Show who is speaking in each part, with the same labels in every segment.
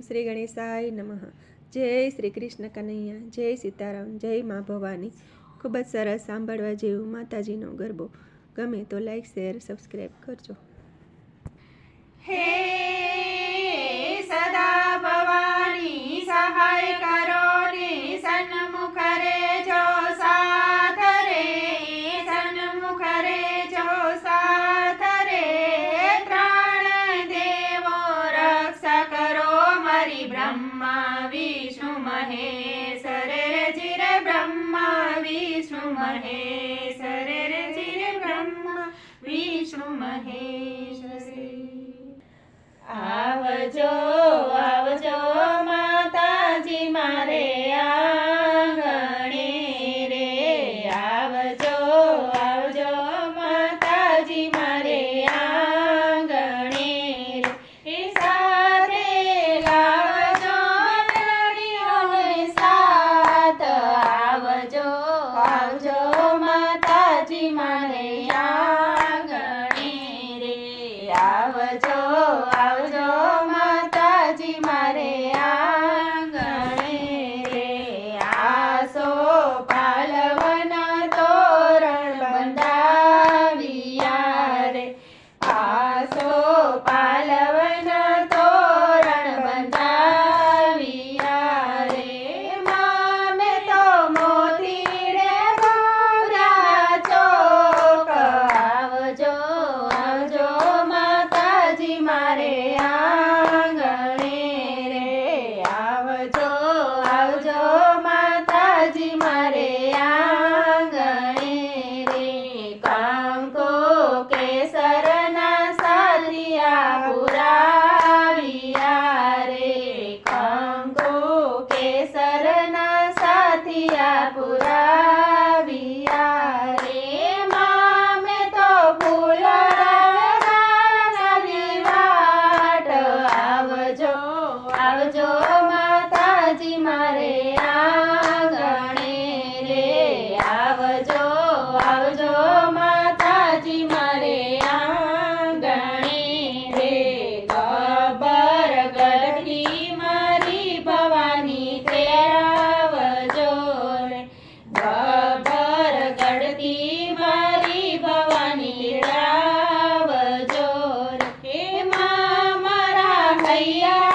Speaker 1: શ્રી ગણેશાય નમઃ. જય શ્રી કૃષ્ણ કનૈયા, જય સીતારામ, જય મા ભવાની. ખૂબ જ સરસ સાંભળવા જેવું માતાજીનો ગરબો. ગમે તો લાઈક શેર સબસ્ક્રાઈબ કરજો.
Speaker 2: હે સદા महेश रे चिर ब्रह्म विष्णु महेश आवजो Bahia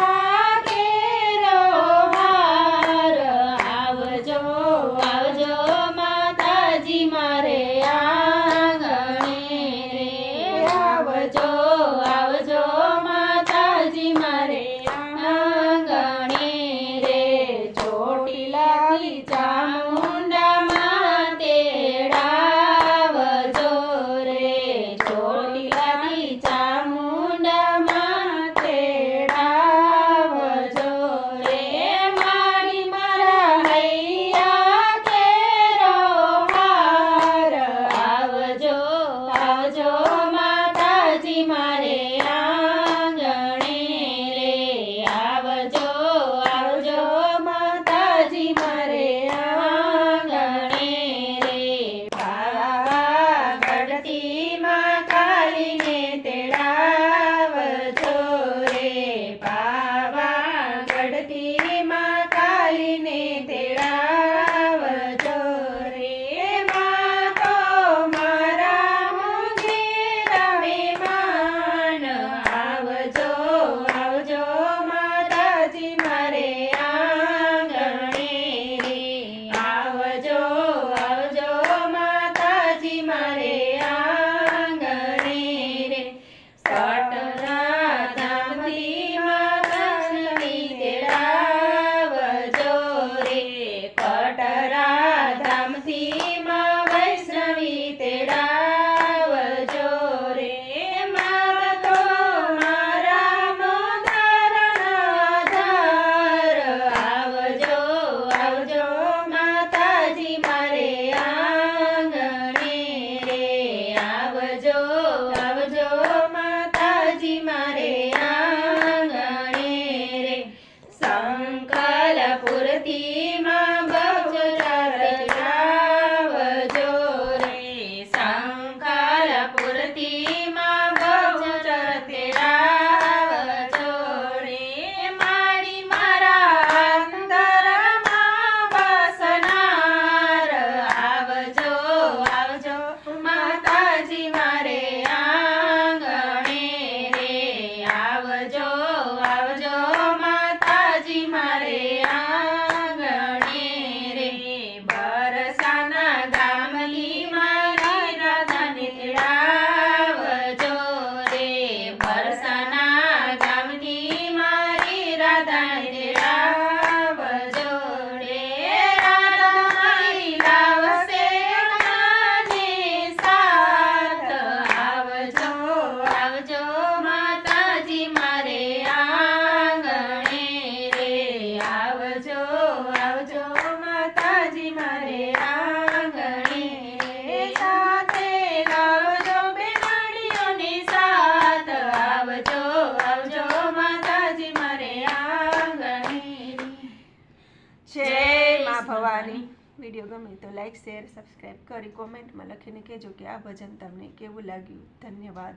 Speaker 2: આવજો માતાજી મારે આંગણે. સાથે લાવજો બેનાડીઓની સાથ. આવજો આવજો માતાજી મારે આંગણે.
Speaker 1: જય મા ભવાની. વીડિયો ગમે તો લાઈક શેર સબસ્ક્રાઈબ કરી કોમેન્ટમાં લખીને કહેજો કે આ ભજન તમને કેવું લાગ્યું. ધન્યવાદ.